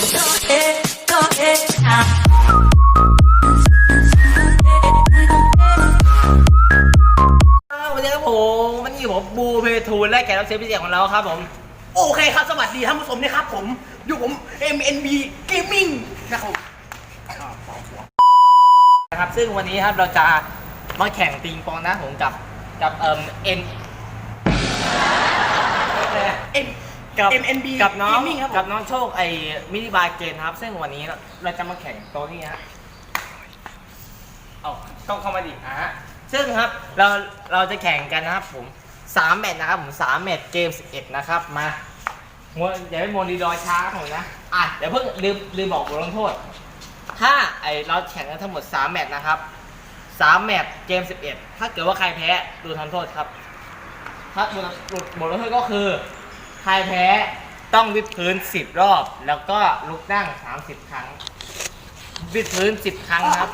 วันนี้ครับผมมันอยู่ผมบูเพทูลและแขกรับเชิญพิเศษของเราครับผม โอเคครับ สวัสดีท่านผู้ชมนะครับผม อยู่ผม MNB Gaming นะครับนะครับ ซึ่งวันนี้ครับเราจะมาแข่งปิงปองนะผมกับกับเอ่อเอ็น M กับ MNB กับน้อง Gaming ครับผม กับน้องโชคไอ้มินิบาร์เกนครับ ซึ่งวันนี้เราจะมาแข่งตัวนี้ฮะเอาต้องเข้ามาดิอะฮะซึ่งครับเราเราจะแข่งกันนะครับผมสามแมตช์นะครับผมสามแมตช์เกม11นะครับมามัวเดี๋ยวให้โมนีรอช้าครับผมนะอะเดี๋ยวเพิ่งลืมลืมบอกบทลงโทษ ถ้าไอเราแข่งกันทั้งหมด3แมตช์นะครับ3แมตช์เกม11ถ้าเกิดว่าใครแพ้ดูทำโทษครับ ถ้าบทบทบทลงโทษก็คือ ใครแพ้ต้องวิดพื้น 10 รอบ แล้วก็ลุกนั่ง 30 ครั้ง วิดพื้น 10 ครั้งนะครับ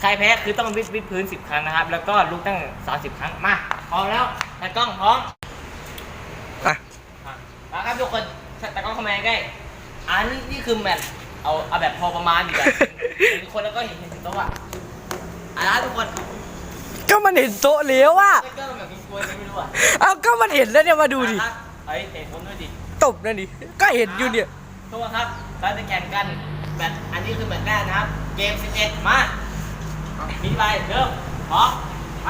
ใครแพ้คือต้องวิดวิดพื้น 10 ครั้งนะครับ แล้วก็ลุกนั่ง 30 ครั้ง มา พร้อมแล้วตากล้องพร้อมอะมามาครับทุกคนตากล้องเข้ามาใกล้อันนี้นี่คือแมตช์เอาเอาแบบพอประมาณดีกว่าเห็นคนแล้วก็เห็นเห็นโต๊ะอะอะนะทุกคน ก็มันเห็นโต๊ะเลี้ยวอะไม่ก็แบบมี กลัวยังไม่รู้อะเอาก็มันเห็นแล้วเนี่ยมาดูดิอะครับเฮ้ยเตะคนด้วยดิตบนั่นดิ ก็เห็นอยู่เนี่ย ทุกคนครับเราจะแข่งกันแมตช์อันนี้คือแมตช์แรกนะครับ เกม 11 มามีไปเริ่มพร้อมไป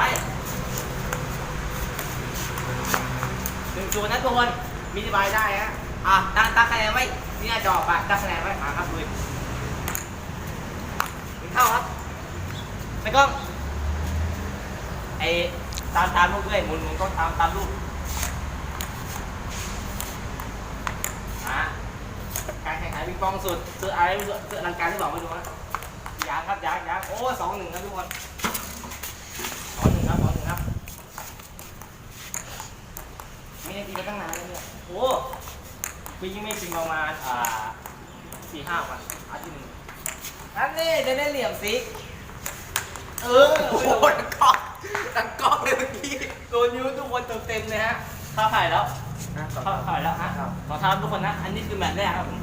หนึ่งจูนะทุกคนมีสบายได้ฮะอะตั้งตั้งคะแนนไว้ที่หน้าจอไปตั้งคะแนนไว้มาครับดูดิถึงเข้าครับไม่กล้องไอ้ ตามตามลูกด้วยหมุนหมุนก็ตามตามลูกอะการแข่งขันปิงปองสุดสุดอะไรไม่รู้สุดอลังการที่บอกไม่รู้นะยางครับยางยางโอ้สองหนึ่งครับทุกคนสองหนึ่งครับสองหนึ่งครับไม่ได้ตีกันตั้งนานแล้วเนี่ยโอ้ปีนี้ไม่ปิงประมาณอ่าสี่ห้าวันอาทิตย์หนึ่งนั่นนี่ได้ได้เหลี่ยมสิเออโอ้โหดังก ล้องดังกล้องเลยเมื่อกี้โดนยูทุกคนเต็มๆเลยฮะเข้าถ่ายแล้วเข้าถ่ายแล้วฮะขอทามทุกคนนะ อันนี้คือแมตช์แรกครับผม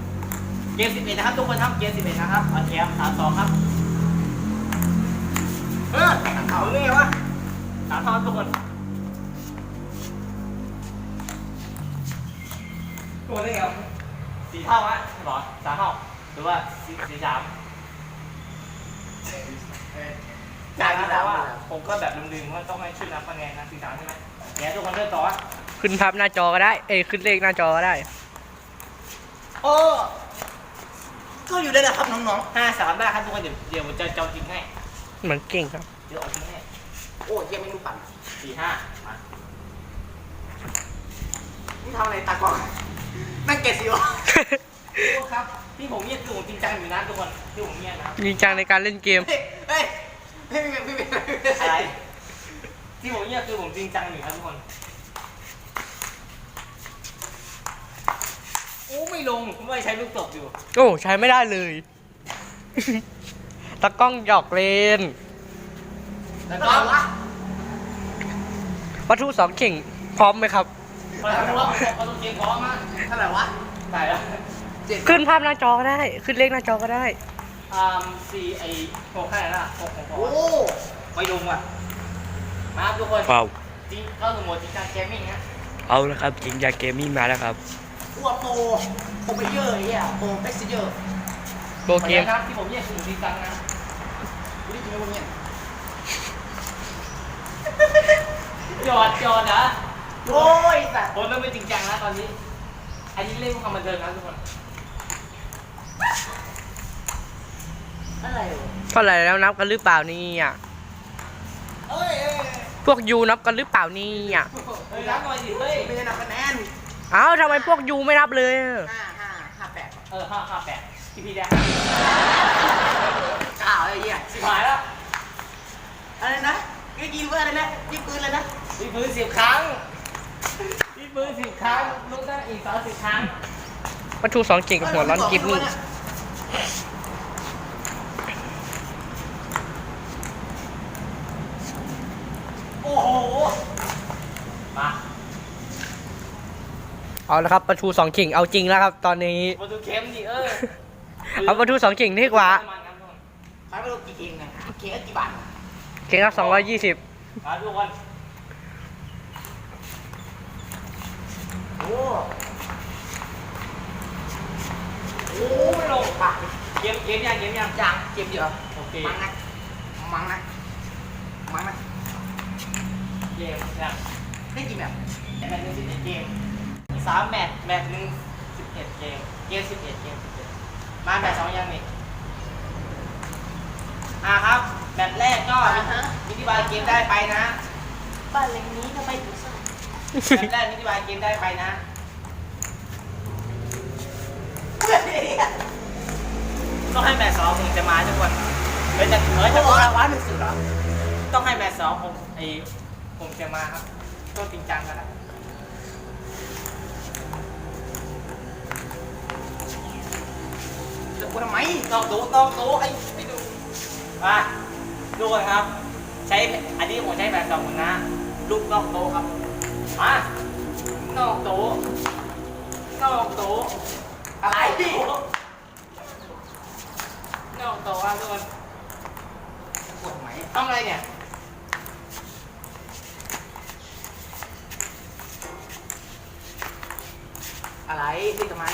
เกม11นะครับทุกคนครับเกม11นะครับเอาเกมสามสองครับเออเอาเงี้ยวะสามเท่าทุกคนตัวได้ไงวะสี่เท่าฮะหรอสามเท่าหรือว่าสี่สี่สาม จานนะว่าผมก็แบบลืมๆว่าต้องให้ช่วยนับคะแนนนะสี่สามใช่ไหมเนี่ยทุกคนเริ่มต่อวะขึ้นภาพหน้าจอก็ได้ เอ้ยขึ้นเลขหน้าจอก็ได้ โอ้ก็อยู่ได้แหละครับน้องห้าสามได้ครับทุกคนเดี๋ยวเดี๋ยวผมจะเจ้าจริงให้เหมือนเก่งครับ เดี๋ยวเอาจริงให้ๆโอ้ยเยี่ยมไม่รู้ปั่นสี่ห้ามานี่ทำอะไรตากล้องนั่งเกตสิวะโอ้ครับที่ผมเงียบคือผมจริงจังอยู่นะทุกคนที่ผมเงียบนะครับจริงจังในการเล่นเกม เฮ้ยเฮ้ย ไม่ไม่ไม่ไม่ไม่อะไร ที่ผมเงียบคือผมจริงจังอยู่ครับทุกคน โอ้ไม่ลงผมว่าใช้ลูกตบอยู่ โอ้ใช้ไม่ได้เลยตากล้องหยอกเล่นแล้วก็ก็วะวัตถุสองเข่งพร้อมไหมครับพอแล้วว่าเขาต้องเกมพร้อมมากเท่าไหร่วะไหนแล้วเจ็ดขึ้นภาพหน้าจอก็ได้ ขึ้นเลขหน้าจอก็ได้ อ่าสี่ไอ้หกแค่ไหนล่ะหกของผมโอ้ไม่ลงว่ะมาครับทุกคนว้าวจริงเข้าสู่โหมดจริงจังเกมมิ่งฮะเอาละครับจริงจังเกมมิ่งมาแล้วครับอวดโปรโปรไปเยอะไอ้เหี้ยโปรเบ็กซ์เยอะโปรเกมขออนุญาตครับที่ผมเรียกคือผมจริงจังนะกูได้ยินไหมวะเนี่ยหยอดหยอดนะโอ้ยแต่ผมเริ่มเป็นจริงจังแล้วตอนนี้ อันนี้เล่นเพื่อความบันเทิงนะทุกคน อะไรวะเท่าไหร่แล้วนับกันหรือเปล่านี่อะเอ้ยเอ้ยพวกยูนับกันหรือเปล่านี่อะเฮ้ยรับหน่อยสิเฮ้ยไม่ได้นับคะแนนเอ้าทำไมพวกยูไม่นับเลยอะห้าห้าห้าแปดเออห้าห้าแปดที่พี่ได้เก้าไอ้เหี้ยสิบหายแล้วอะไรนะก็ยิงเพื่ออะไรนะยิงปืนเลยนะพี่พื้นสิบครั้งพี่พื้นสิบครั้งลูกได้อีกสองสิบครั้งวัตถุสองเก่งกับหัวร้อนกิฟนี่ อ้โหมาเอาละครับปลาทูสองขิงเอาจริงแล้วครับ ตอนนี้มาดูเค็มดิเออเอาปลาทูสองขิงดีกว่าขายไปโลกี่เองนะเค้กกี่บาทเข่งละสองร้อยยี่สิบมาทุกคนโอ้โหไม่ลงบาทเกมเกมยังเกมยังยางเก็บเดียวโอเคมังนะมังนะมังนะ เกมยังได้กี่แบบแมตช์หนึ่งสิบเอ็ดเกมสามแมตช์แมตช์หนึ่งสิบเอ็ดเกม เกมสิบเอ็ดเกมสิบเอ็ดมาแมตช์สองยังนี่อ่าครับ แมตช์แรกก็มิติบายเกมได้ไปนะบ้านหลังนี้ทำไมถึงสร้างแมตช์แรกมิติบายเกมได้ไปนะต้องให้แมตช์สองถึงจะมาทุกคนเฮ้ยจะเฮ้ยเขาจะบอกมาว่าวันหนึ่งสุดเหรอต้องให้แมตช์สองผมไอ ผมจะมาครับต้องจริงจังกันนะจะกูทำไมต้องดูต้องดูไอ้ไม่ดูมาดูก่อนครับ ใช้อันนี้ผมใช้แบบสองคนนะลูกนอกโต๊ะครับมานอกโต๊ะนอกโต๊ะอะไรดินอกโต๊ะครับทุกคนกดไหมทำอะไรเนี่ย อะไรดิทำไม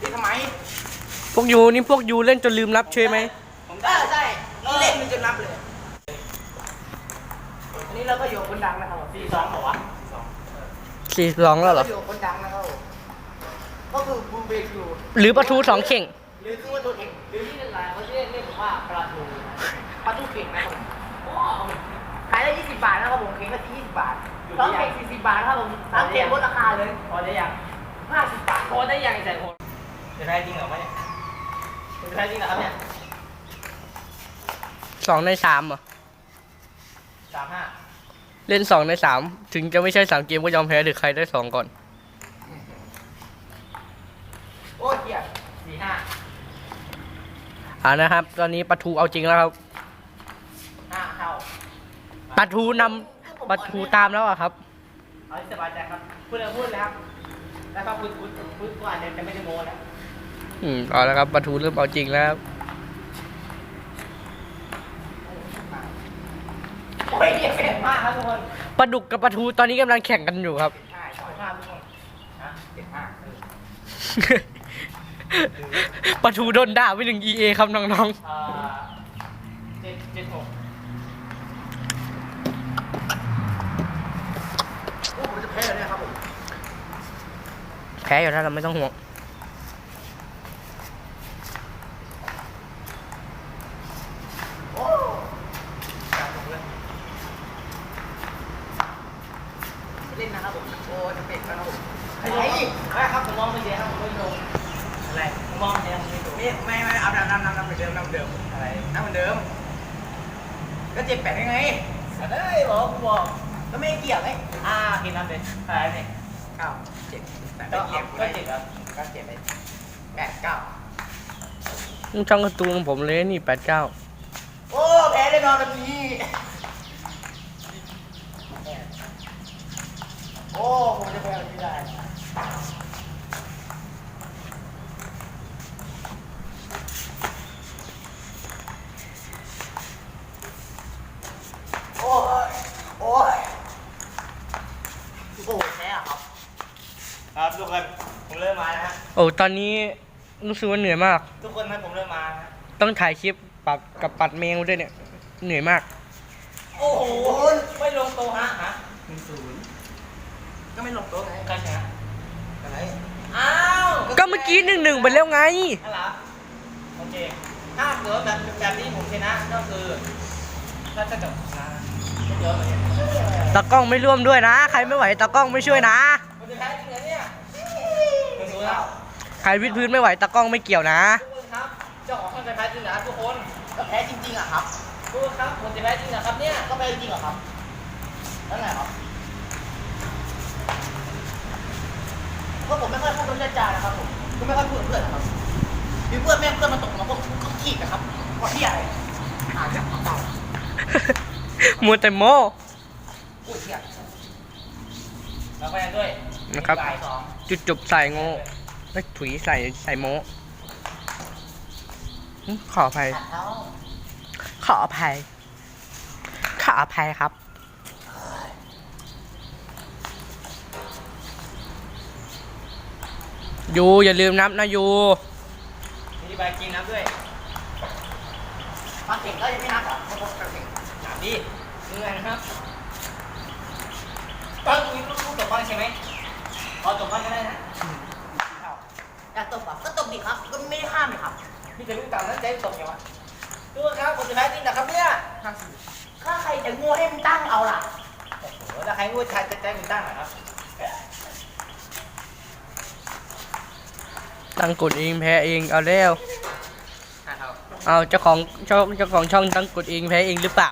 ดิทำไม พวกยูนี่พวกยูเล่นจนลืมนับใช่ไหมผมได้ได้ใช่เล่นมันจนนับเลย อันนี้เราก็อยู่กับคนดังนะครับผมสี่สองเหรอวะสองสี่สองแล้วเหรอก็อยู่กับคนดังนะครับผมก็คือบูเบคิวหรือปลาทูสองเข่ง หรือคือว่าตัวเองหรือที่หลายเขาเรียกเรียกผมว่าปลาทูปลาทูเก่งนะครับผมโอ้ขายได้20บาทนะครับผมเข่งละที่20บาทสองเข่ง40บาทนะครับผมสามเข่งลดราคาเลยพอได้ยัง 50บาทโอนได้ยังไอ้ใจโอนจะได้จริงเหรอวะเนี่ยจะได้จริงเหรอครับเนี่ยสองในสามเหรอสามห้าเล่นสองในสามถึงจะไม่ใช่สามเกมก็ยอมแพ้หรือใครได้สองก่อน โอ้ยเหี้ยสี่ห้าอ่านะครับ ตอนนี้ปลาทูเอาจริงแล้วครับห้าเข้าปลาทูนำปลาทูตามแล้วอะครับ เอาที่สบายใจครับ พูดเลยพูดเลยครับ แล้วก็พูดพูดพูดก็อาจจะไม่ได้โม้แล้วอืมเอาแล้วครับปลาทูเริ่มเอาจริงแล้วครับโอ้ยเหี้ยเจ็บมากครับทุกคนปลาดุกกับปลาทูตอนนี้กำลังแข่งกันอยู่ครับใช่ขอบคุณมากทุกคนฮะเจ็ดห้าปลาทูโดนด่าไปหนึ่ง EA ครับน้องเอ่อเจ็ดเจ็ดหก โอ้ผมจะแพ้เลยเนี่ยครับผม ๆ แพ้อยู่แล้วเราไม่ต้องห่วงโอ้เล่นนะครับผมโอ้จะเป็นนะครับผมไอ้ไอ้ไอ้ครับผมมองไม่เสียครับผมไม่ลงอะไรผมมองไม่เสียผมไม่ลงไม่ไม่ไม่เอาน้ำน้ำน้ำน้ำเหมือนเดิมน้ำเดิมอะไรน้ำเหมือนเดิม ก็เจ็ดแปดได้ไงเอ้ยบอกบอกก็ไม่เกี่ยวไงอ่ากินน้ำเลยอะไรเนี่ย เก้าเจ็ดแปดก็ไม่เอาเกี่ยวก็เจ็ดเหรอก็เจ็ดไปแปดเก้านี่ช่องการ์ตูนของผมเลยนี่แปดเก้าโอ้แพ้แน่นอนวันนี้โอ้ผมจะแพ้วันนี้ได้โอ้ยโอ้ยโอ้แพ้อะครับ ครับทุกคนผมเริ่มมาแล้วฮะ โอ้ตอนนี้รู้สึกว่าเหนื่อยมาก ทุกคนนะผมเริ่มมาฮะต้องถ่ายคลิปปัดกับปัดแมวด้วยเนี่ย เหนื่อยมาก โอ้โห ไม่ลงตัวฮะฮะหนึ่งศูนย์ก็ไม่ลงโต๊ะไงก็ชนะอะไรอ้าวก็เมื่อกี้หนึ่งหนึ่งไปแล้วไงนั่นเหรอโอเค ถ้าเกิดแบบแบบนี้ผมชนะก็คือถ้าจะแบบชนะก็เยอะเหมือนกันตากล้องไม่ร่วมด้วยนะ ใครไม่ไหวตากล้องไม่ช่วยนะ มันจะแพ้จริงเหรอเนี่ยไม่รู้แล้ว ใครวิดพื้นไม่ไหวตากล้องไม่เกี่ยวนะ ทุกคนครับเจ้าของช่องจะแพ้จริงเหรอทุกคนก็แพ้จริงๆอะครับทุกคนครับผมจะแพ้จริงเหรอครับเนี่ยก็แพ้จริงๆเหรอครับนั่นไงครับก็ผมไม่ค่อยพูดเรื่องจานะครับผมก็ไม่ค่อยพูดกับเพื่อนนะครับมีเพื่อนแม่งเพื่อนมาตกมาก็ก็ขีดนะครับก็ที่อะไรอาจจะเต่ามัวแต่โม พูดเที่ยแล้วไปกันด้วยนะครับ บ่ายสอง จุดจบใส่โง่ ไม่ถุยใส่ใส่โมหึขออภัยขัดเท้าขออภัย ขออภัยครับ ยูอย่าลืมนับนะยูมีใบกินน้ำด้วยบางเก่งก็ยังไม่นับอะไม่พบกันเก่งหนาดิเงื่อนนะครับตอนนี้ลูกลูกตกบ้างใช่ไหมพอตกบ้างก็ได้นะ อยากตบอะก็ตบดิครับ ก็ไม่ได้ห้ามเลยครับพี่จะลูกต่ำนั้นใจตกไงวะดูครับคนสุดท้ายจริงนะครับเนี่ยถ้าใครจะงูให้มันตั้งเอาล่ะโอ้โหถ้าใครงูชายจะใจคุณตั้งเหรอครับตั้งกดเองแพ้เองเอาแล้วอะครับเอาเจ้าของช่องเจ้าของช่องตั้งกดเองแพ้เองหรือเปล่า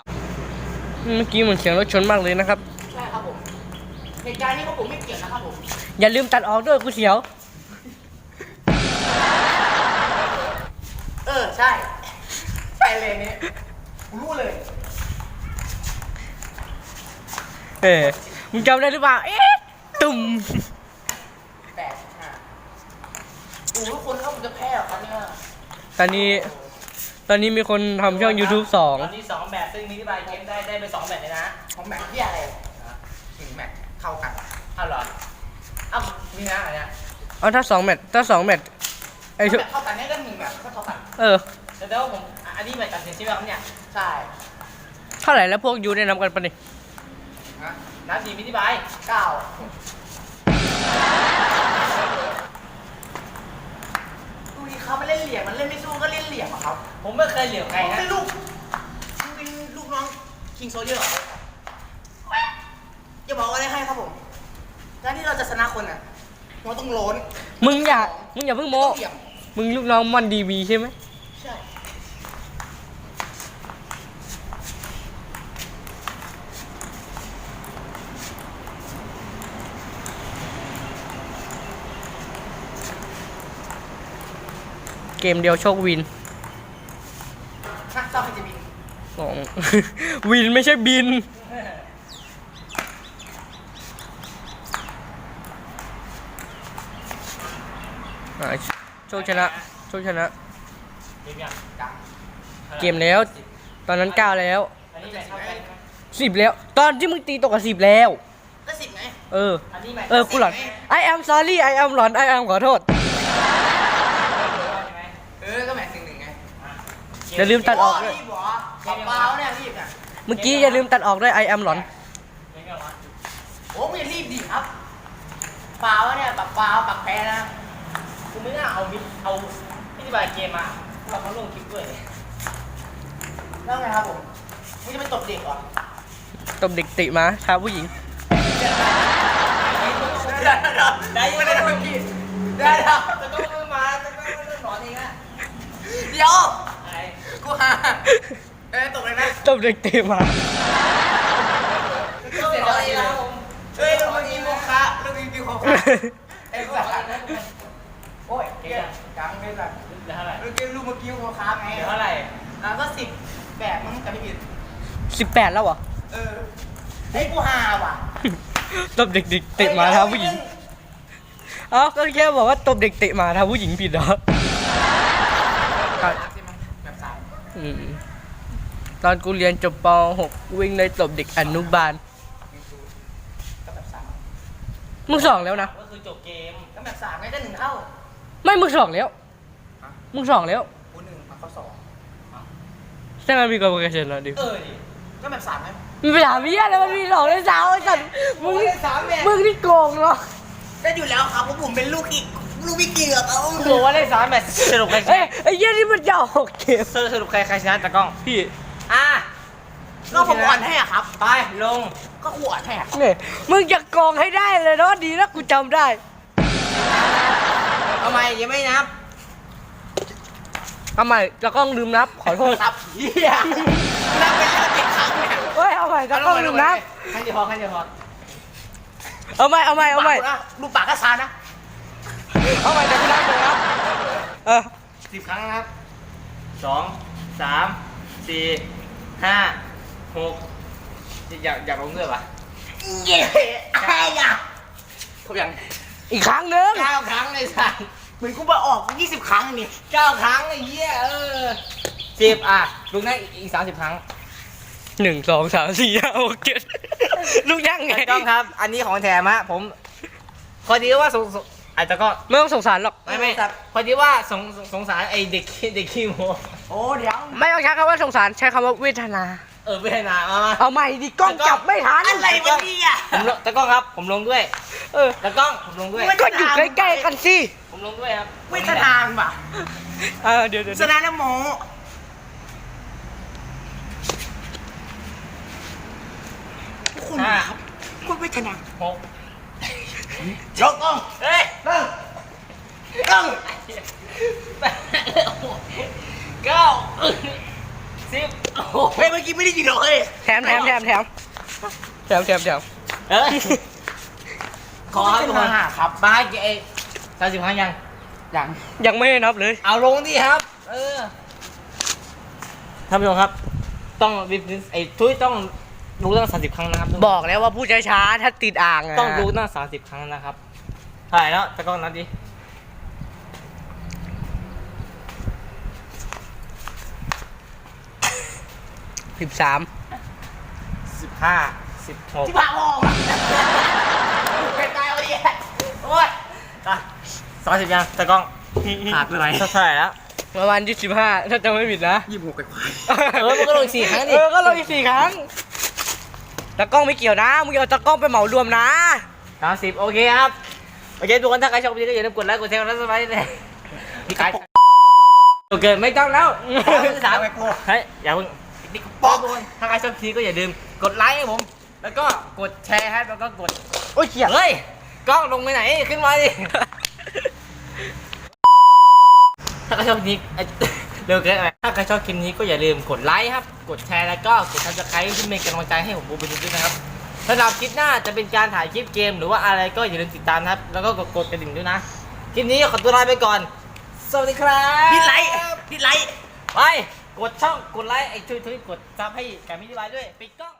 เมื่อกี้เหมือนเสียงรถชนมากเลยนะครับ ใช่ครับผมเหตุการณ์นี้พวกผมไม่เกี่ยวนะครับผม อย่าลืมตัดออกด้วยกูเสียว เออใช่ ไปเลยเนี่ยกูรู้เลย เออมึงจำได้หรือเปล่า เอ๊ะ ตุ่ม แปดห้าโอ้โหทุกคนครับผมจะแพ้เหรอครับเนี่ยตอนนี้ ตอนนี้มีคนทำช่อง YouTube สอง ตอนนี้สองแบบซึ่งมีที่ใบเกมได้ได้ไปสองแบบเลยนะของแมทที่อะไรถึงแมทเข้ากัน อ้าวเหรออ้าวมีนะอันเนี้ยเอาถ้าสองแมตช์ถ้าสองแมตช์ ไอ้แมชุทเข้ากันเนี่ยก็หนึ่งแมทก็เท่ากันเออแต่เดี๋ยวผมอะอันนี้แบบตัดสินใช่ไหมครับเนี่ยใช่เท่าไหร่แล้วพวกยูได้นำกันปะนี่น้ำสีมีที่ใบเก้าดูดิครับมันเล่นเหลี่ยมมันเล่นไม่สู้ก็เล่นเหลี่ยมอะครับ ผมไม่เคยเหลียวใครมึงนะเป็นลูกมึงเป็นลูกน้องคิงโซเยอร์เหรออย่าบอกอะไรให้ครับผมการที่เราจะชนะคนอะมันต้องโล้นมึงอย่า มึงอย่าเพิ่งโมต้องเหลี่ย มึงลูกน้องมันดีวีใช่ไหมใช่เกมเดียวโชควินนักเจ้าเป็นจะบินของวินไม่ใช่บินอ่า โชคชนะ โชคชนะ เกมยังจังเกมแล้ว ตอนนั้นเก้าแล้วอันนี้แบบเท่ากันไหมสิบแล้ว ตอนที่มึงตีตกกับสิบแล้ว ก็สิบไง เออ อันนี้แบบเออกูหลอน I am sorry I am หลอน I am ขอโทษ ใช่ไหมเออ ก็แมทหนึ่งหนึ่งไงอย่าลืมตัดออกด้วยรีบเหรอขับเปล่าเนี่ยรีบอะเมื่อกี้อย่าลืมตัดออกด้วย I am หลอน เกมยังวะโอ้มึงอย่ารีบดิครับเปล่าเนี่ยปักเปล่าปักแพ้นะ กูไม่น่าเอามิดเอาที่ใบเกมมาเราเขาลงคลิปด้วยแล้วไงครับผมมึงจะไปตบเด็กเหรอตบเด็กติมาท้าผู้หญิง ได้ได้ได้ไม่ได้เมื่อกี้ได้แล้วจะต้องมือมาจะต้องมือหนอนเองอะเดี๋ยวอะไรกูหาเอ้ยตกเลยนะตบเด็กติมาต้องหนอนเองแล้วผมเอ้ยลูกเมื่อกี้โมคะลูกเมื่อกี้โมคะไอ้สัตว์โอ้ยเกลียด จังเลยสัตว์เหลือเท่าไหร่ลูกเกมลูกเมื่อกี้โมคะไงเหลือเท่าไหร่อะก็สิบแบบมึงจะไม่ผิดสิบแปดแล้วเหรอ เออไอ้ยกูหาว่ะตบเด็กติเตะหมาท้าผู้หญิงเอ้าก็แค่บอกว่าตบเด็กเตะหมาท้าผู้หญิงผิดเหรอครับแบบสามอืมตอนกูเรียนจบป .6 วิ่งเลยตบเด็กอนุบาลก็แบบสามมึงสองแล้วนะก็คือจบเกมก็แบบสามไงได้หนึ่งเท่า ไม่มึงสองแล้ว มึงสองแล้วกูหนึ่งมาเข้าสองใช่ไหมมีกรรมการเชิญแล้วดิเออดิก็แบบสามไงมีไปถามพี่อะไรมันมีสองได้สามไอ้สัตว์มึงนี่สามเนี่ยมึงนี่โกงเนาะก็อยู่แล้วครับเพราะผมเป็นลูกอีกลูกพี่เกียร์เขากูบอกว่าได้สามแมตช์สรุปใครชเอ้ยนะไอ้เหี้ยนี่มันจะออกเกมสรุปใครใครชนะตะกล้อง พี่อะก็ผมอ่อนให้อะครับ ไปลง ก็ขวดแท้เนี่ยมึงจะโกงให้ได้เลยเนาะดีนะกูจำได้ ทำไมยังไม่นับ เอาใหม่จะกล้องลืมนับ ขอโทษครับเฮียนับไปแล้วเจ็ดครั้งเนี่ยเฮ้ยเอาใหม่จะกล้องลืมนับใครจะพอใครจะพอเอาใหม่เอาใหม่เอาใหม่ปกนะลูกปากก็ซานะเอาใหม่แต่กูนับเลยนะเออสิบครั้งนะครับสองสามสี่ห้าหกอยากอยากลงด้วยปะเย้ไอ้ยะครบยังอีกครั้งหนึ่งเก้าครั้งเลยสัตว์ เหมือนกูมาออกยี่สิบครั้งนี่เก้าครั้งไอ้เหี้ยเออสิบอะลุงได้อีกสามสิบครั้งหนึ่งสองสามสี่ห้าหกเจ็ดลูกยังไงถูกต้องครับ อันนี้ของแถมฮะผมพอดีว่าสงสงอาจจะก็ไม่ต้องสงสารหรอก ไม่ไม่พอดีว่าสงสงสงสารไอ้เด็กขี้เด็กขี้โมโอ้เดี๋ยว ไม่ต้องใช้คำว่าสงสารใช้คำว่าเวทนา เออเวทนามามาเอาใหม่ดิกล้องจับไม่ทันอะไรวะเนี่ยผมลงตะกล้องครับ ผมลงด้วย เออตะกล้องผมลงด้วยก็อยู่ใกล้ๆกันสิ ผมลงด้วยครับเวทนานว่ะเออเดี๋ยวเดี๋ยวสนานแล้วโมคุณห้าครับคุณเวทนาหกยกต้องเฮ้ยตั้งตั้งแปดเก้าสิบโอ้โหเฮ้ยเมื่อกี้ไม่ได้ยินหรอกเฮ้ยแถมแถมแถมแถมแถมแถมแถมเอ้ยขอให้ทุกคนห้าครับมาให้ไอ้ สามสิบครั้งยังอย่างยังไม่ได้นับเลย เอาลงดิครับ เออ ท่านผู้ชมครับ ต้องไอ้ทุยต้องรู้ตั้งสามสิบครั้งนะครับ บอกแล้วว่าพูดช้าๆถ้าติดอ่างะต้องรู้ตั้งสามสิบครั้งนะครับถ่ายแล้วตะกล้องนัดดิสิบสามสิบห้าสิบหกที่พาออกเป็นตายเอาดิโอ้ยอะ สามสิบยังตะกล้องขาดอะไรเท่าไหร่แล้วประมาณยี่สิบห้าถ้าจำไม่ผิดนะ ยี่สิบหกไปควายเออมันก็ลงอีกสี่ครั้งดิ เออก็ลงอีกสี่ครั้งตะกล้องไม่เกี่ยวนะมึงเอาตะกล้องไปเหมารวมนะสามสิบโอเคครับ โอเคทุกคนถ้าใครชอบวิดีโอก็อย่าลืมกดไลค์กดแชร์กดซับสไครต์เลยพี่กายโอเคไม่ต้องแล้วสามไปกูเฮ้ยอย่าเพิ่งนี่กูป๊ป๊ออกกถ้าใครชอบคลิปก็อย่าลืมกดไลค์ให้ผม แล้วก็กดแชร์ครับแล้วก็กด โอ้ยเขียเฮ้ยกล้องลงไปไหนขึ้นมาดิ ถ้า ใครชอบคลิปนี้เอ้ยเร็วเกินไปถ้าใครชอบคลิปนี้ก็อย่าลืมกดไลค์ครับ กดแชร์แล้วก็กดซับสไครต์ที่เป็นกำลังใจให้ผมบูมไปด้วยนะครับสำหรับคลิปหน้าจะเป็นการถ่ายคลิปเกม หรือว่าอะไรก็อย่าลืมติดตามนะครับ แล้วก็กดกดกระดิ่งด้วยนะ คลิปนี้ขอตัวลาไปก่อน สวัสดีครับพี่ไลท์พี่ไลท์ไป กดช่อง กดไลค์ไอ้ทุยทุยกดซับให้แกมิดีไลด้วย ปิดกล้อง